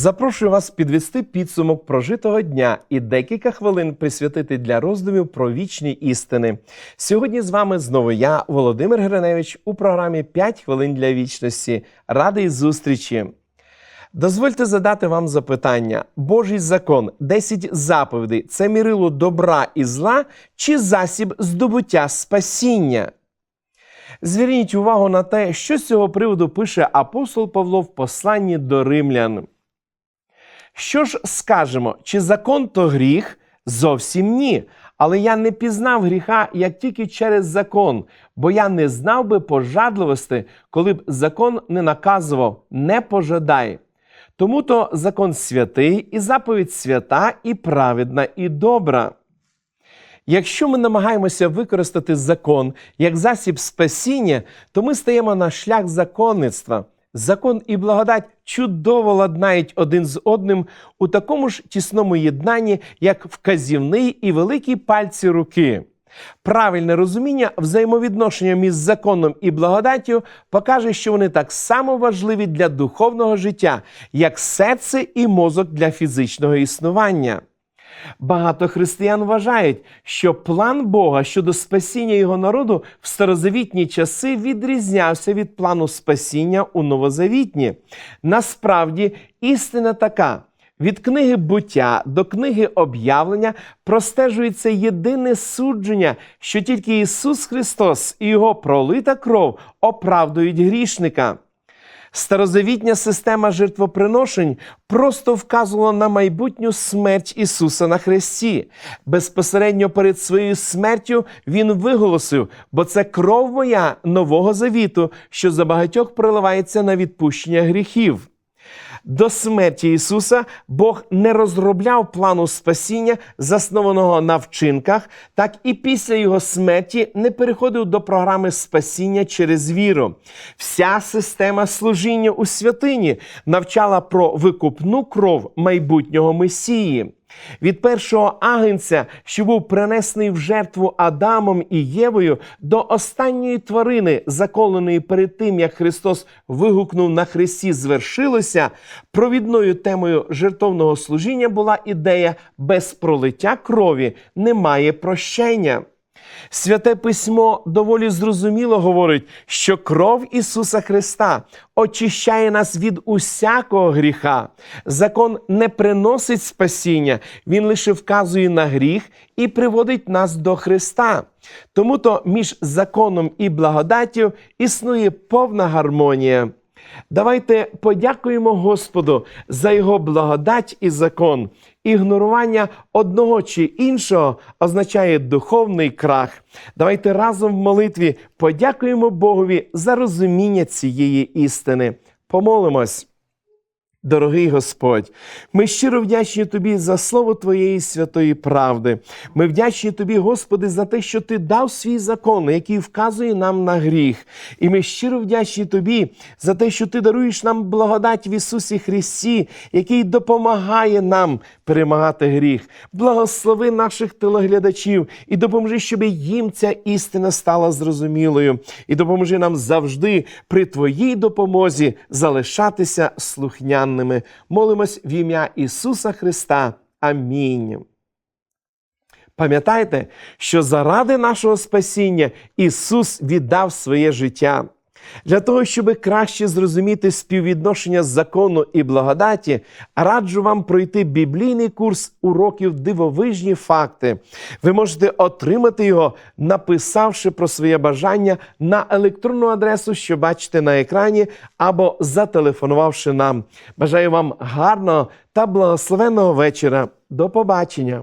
Запрошую вас підвести підсумок прожитого дня і декілька хвилин присвятити для роздумів про вічні істини. Сьогодні з вами знову я, Володимир Гриневич, у програмі «5 хвилин для вічності. Радий зустрічі. Дозвольте задати вам запитання: Божий закон, 10 заповідей це мірило добра і зла чи засіб здобуття спасіння? Зверніть увагу на те, що з цього приводу пише апостол Павло в посланні до римлян. Що ж скажемо, чи закон то гріх? Зовсім ні. Але я не пізнав гріха як тільки через закон, бо я не знав би пожадливості, коли б закон не наказував не пожадай. Тому то закон святий, і заповідь свята, і праведна, і добра. Якщо ми намагаємося використати закон як засіб спасіння, то ми стаємо на шлях законництва. Закон і благодать чудово ладнають один з одним у такому ж тісному єднанні, як вказівний і великі пальці руки. Правильне розуміння взаємовідношення між законом і благодаттю покаже, що вони так само важливі для духовного життя, як серце і мозок для фізичного існування. Багато християн вважають, що план Бога щодо спасіння його народу в старозавітні часи відрізнявся від плану спасіння у новозавітні. Насправді, істина така. Від книги буття до книги об'явлення простежується єдине судження, що тільки Ісус Христос і Його пролита кров оправдують грішника. Старозавітня система жертвоприношень просто вказувала на майбутню смерть Ісуса на Христі. Безпосередньо перед своєю смертю Він виголосив, бо це кров моя нового завіту, що за багатьох проливається на відпущення гріхів. До смерті Ісуса Бог не розробляв плану спасіння, заснованого на вчинках, так і після Його смерті не переходив до програми спасіння через віру. Вся система служіння у святині навчала про викупну кров майбутнього Месії. Від першого агенця, що був принесений в жертву Адамом і Євою, до останньої тварини, заколеної перед тим, як Христос вигукнув на хресті, звершилося, провідною темою жертовного служіння була ідея без пролиття крові немає прощення. Святе письмо доволі зрозуміло говорить, що кров Ісуса Христа очищає нас від усякого гріха. Закон не приносить спасіння, Він лише вказує на гріх і приводить нас до Христа. Тому то між законом і благодаттю існує повна гармонія. Давайте подякуємо Господу за його благодать і закон. Ігнорування одного чи іншого означає духовний крах. Давайте разом в молитві подякуємо Богові за розуміння цієї істини. Помолимось. Дорогий Господь, ми щиро вдячні Тобі за слово Твоєї святої правди. Ми вдячні Тобі, Господи, за те, що Ти дав свій закон, який вказує нам на гріх. І ми щиро вдячні Тобі за те, що Ти даруєш нам благодать в Ісусі Христі, який допомагає нам перемагати гріх. Благослови наших телеглядачів і допоможи, щоб їм ця істина стала зрозумілою. І допоможи нам завжди при Твоїй допомозі залишатися слухняними. Молимось в ім'я Ісуса Христа. Амінь. Пам'ятайте, що заради нашого спасіння Ісус віддав своє життя. Для того, щоб краще зрозуміти співвідношення закону і благодаті, раджу вам пройти біблійний курс уроків дивовижні факти. Ви можете отримати його, написавши про своє бажання на електронну адресу, що бачите на екрані, або зателефонувавши нам. Бажаю вам гарного та благословенного вечора. До побачення!